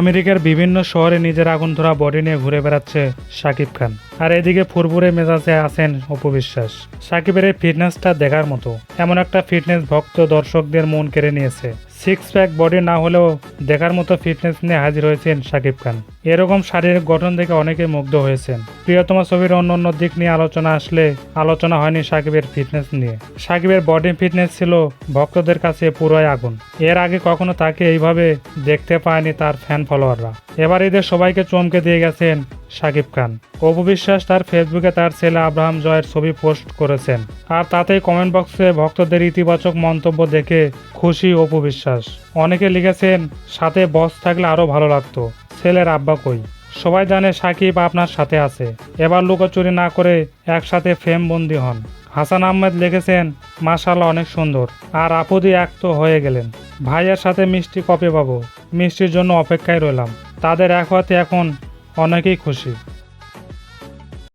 আমেরিকার বিভিন্ন শহরে নিজের আগুন ধরা বডি নিয়ে ঘুরে বেড়াচ্ছে শাকিব খান। আর এদিকে ফুরফুরে মেজাজে আছেন অপবিশ্বাস। সাকিবের এই ফিটনেসটা দেখার মতো, এমন একটা ফিটনেস ভক্ত দর্শকদের মন কেড়ে নিয়েছে। সিক্স প্যাক বডি না হলেও দেখার মতো ফিটনেস নিয়ে হাজির হয়েছেন শাকিব খান। এরকম শারীরিক গঠন দেখে অনেকে মুগ্ধ হয়েছেন। প্রিয়তমা ছবির অন্য অন্য দিক নিয়ে আলোচনা আসলে আলোচনা হয়নি সাকিবের ফিটনেস নিয়ে। সাকিবের বডি ফিটনেস ছিল ভক্তদের কাছে পুরোই আগুন। এর আগে কখনো তাকে এইভাবে দেখতে পায়নি তার ফ্যান ফলোয়াররা এবার এদের সবাইকে চমকে দিয়ে গেছেন শাকিব খান। অপু বিশ্বাস তার ফেসবুকে তার ছেলে আব্রাহাম জয়ের ছবি পোস্ট করেছেন। আর তাতেই কমেন্ট বক্সে ভক্তদের ইতিবাচক মন্তব্য দেখে খুশি অপু বিশ্বাস অনেকে লিখেছেন, সাথে বস থাকলে আরও ভালো লাগতো। ছেলের আব্বা কই? সবাই জানে সাকিব আপনার সাথে আছে। এবার লুকোচুরি না করে একসাথে ফ্রেম বন্দি হন। হাসান আহমেদ লিখেছেন মাশাল্লাহ অনেক সুন্দর। আর আপুদি এক তো হয়ে গেলেন। ভাইয়ের সাথে মিষ্টি কপে পাবো। মিষ্টির জন্য অপেক্ষায় রইলাম। তাদের এক হতে এখন অনেকেই খুশি।